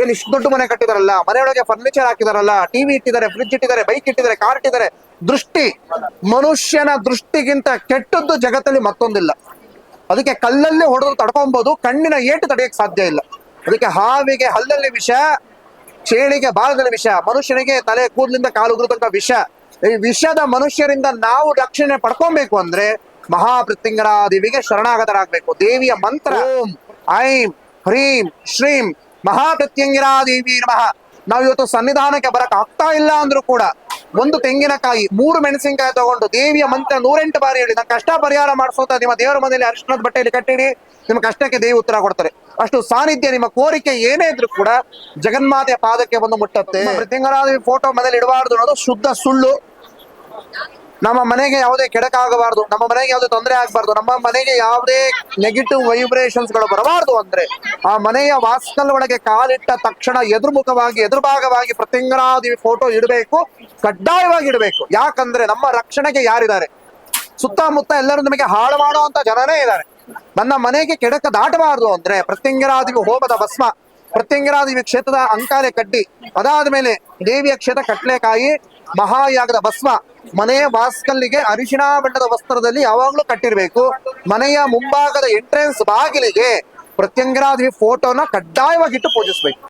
ಏನ್ ಇಷ್ಟು ದೊಡ್ಡ ಮನೆ ಕಟ್ಟಿದಾರಲ್ಲ ಮನೆಯೊಳಗೆ ಫರ್ನಿಚರ್ ಹಾಕಿದಾರಲ್ಲ ಟಿವಿ ಇಟ್ಟಿದ್ದಾರೆ ಫ್ರಿಡ್ಜ್ ಇಟ್ಟಿದ್ದಾರೆ ಬೈಕ್ ಇಟ್ಟಿದ್ದಾರೆ ಕಾರ್ ಇಟ್ಟಿದ್ದಾರೆ. ದೃಷ್ಟಿ ಮನುಷ್ಯನ ದೃಷ್ಟಿಗಿಂತ ಕೆಟ್ಟದ್ದು ಜಗತ್ತಲ್ಲಿ ಮತ್ತೊಂದಿಲ್ಲ. ಅದಕ್ಕೆ ಕಲ್ಲಲ್ಲೇ ಹೊಡೆದು ತಡ್ಕೊಬಹುದು ಕಣ್ಣಿನ ಏಟು ತಡೆಯಕ್ಕೆ ಸಾಧ್ಯ ಇಲ್ಲ. ಅದಕ್ಕೆ ಹಾವಿಗೆ ಹಲ್ಲಲ್ಲಿ ವಿಷ ಚೇಳಿಗೆ ಬಾಲದಲ್ಲಿ ವಿಷ ಮನುಷ್ಯನಿಗೆ ತಲೆ ಕೂದಲಿಂದ ಕಾಲು ಉಗುರು ವಿಷ. ಈ ವಿಷದ ಮನುಷ್ಯರಿಂದ ನಾವು ರಕ್ಷಣೆ ಪಡ್ಕೊಬೇಕು ಅಂದ್ರೆ ಮಹಾಪೃತ್ಯಂಗರ ದೇವಿಗೆ ಶರಣಾಗತರಾಗಬೇಕು. ದೇವಿಯ ಮಂತ್ರ ಓಂ. ಐಂ ಹ್ರೀಂ ಶ್ರೀಂ ಮಹಾಪೃತ್ಯಂಗಿರಾ ದೇವಿ ನಮಃ ನಾವು ಇವತ್ತು ಸನ್ನಿಧಾನಕ್ಕೆ ಬರಕ್ ಆಗ್ತಾ ಇಲ್ಲ ಅಂದ್ರೂ ಕೂಡ ಒಂದು ತೆಂಗಿನಕಾಯಿ ಮೂರು ಮೆಣಸಿನಕಾಯಿ ತಗೊಂಡು ದೇವಿಯ ಮಂತ್ರ ನೂರೆಂಟು ಬಾರಿ ಹೇಳಿ ನನ್ನ ಕಷ್ಟ ಪರಿಹಾರ ಮಾಡಿಸೋತ ನಿಮ್ಮ ದೇವರ ಮನೆಯಲ್ಲಿ ಅರಿಶಿಣದ ಬಟ್ಟೆಯಲ್ಲಿ ಕಟ್ಟಿಡಿ ನಿಮ್ಮ ಕಷ್ಟಕ್ಕೆ ದೇವಿ ಉತ್ತರ ಕೊಡ್ತಾರೆ. ಅಷ್ಟು ಸಾನ್ನಿಧ್ಯ ನಿಮ್ಮ ಕೋರಿಕೆ ಏನೇ ಇದ್ರೂ ಕೂಡ ಜಗನ್ಮಾತೆಯ ಪಾದಕ್ಕೆ ಬಂದು ಮುಟ್ಟತ್ತೆ. ಪ್ರತಿಂಗರಾದೇವಿ ಫೋಟೋ ಮನೇಲಿ ಇಡಬಾರ್ದು ಅನ್ನೋದು ಶುದ್ಧ ಸುಳ್ಳು. ನಮ್ಮ ಮನೆಗೆ ಯಾವುದೇ ಕೆಡಕಾಗಬಾರ್ದು, ನಮ್ಮ ಮನೆಗೆ ಯಾವುದೇ ತೊಂದರೆ ಆಗಬಾರ್ದು, ನಮ್ಮ ಮನೆಗೆ ಯಾವುದೇ ನೆಗೆಟಿವ್ ವೈಬ್ರೇಷನ್ಸ್ಗಳು ಬರಬಾರ್ದು ಅಂದ್ರೆ ಆ ಮನೆಯ ವಾಸ್ಕಲ್ ಒಳಗೆ ಕಾಲಿಟ್ಟ ತಕ್ಷಣ ಎದುರುಮುಖವಾಗಿ, ಎದುರುಭಾಗವಾಗಿ ಪ್ರತಿಂಗರಾದಿ ಫೋಟೋ ಇಡಬೇಕು, ಕಡ್ಡಾಯವಾಗಿ ಇಡಬೇಕು. ಯಾಕಂದ್ರೆ ನಮ್ಮ ರಕ್ಷಣೆಗೆ ಯಾರಿದ್ದಾರೆ? ಸುತ್ತಮುತ್ತ ಎಲ್ಲರೂ ನಮಗೆ ಹಾಳು ಮಾಡುವಂತ ಜನನೇ ಇದ್ದಾರೆ. ನನ್ನ ಮನೆಗೆ ಕೆಡಕ ದಾಟಬಾರದು ಅಂದ್ರೆ ಪ್ರತಿಂಗರಾದಿ ಹೋಮದ ಭಸ್ಮ. ಪ್ರತ್ಯಂಗರಾದಿವಿ ಕ್ಷೇತ್ರದ ಅಂಕಾಲೆ ಕಡ್ಡಿ ಅದಾದ ಮೇಲೆ ದೇವಿಯ ಕ್ಷೇತ್ರ ಕಟ್ಲೆಕಾಯಿ, ಮಹಾಯಾಗದ ಭಸ್ಮ, ಮನೆಯ ವಾಸ್ಕಲ್ಲಿಗೆ ಅರಿಶಿಣ ಬಣ್ಣದ ವಸ್ತ್ರದಲ್ಲಿ ಯಾವಾಗ್ಲೂ ಕಟ್ಟಿರ್ಬೇಕು. ಮನೆಯ ಮುಂಭಾಗದ ಎಂಟ್ರೆನ್ಸ್ ಬಾಗಿಲಿಗೆ ಪ್ರತ್ಯಂಗರಾದೇವಿ ಫೋಟೋನ ಕಡ್ಡಾಯವಾಗಿಟ್ಟು ಪೂಜಿಸ್ಬೇಕು.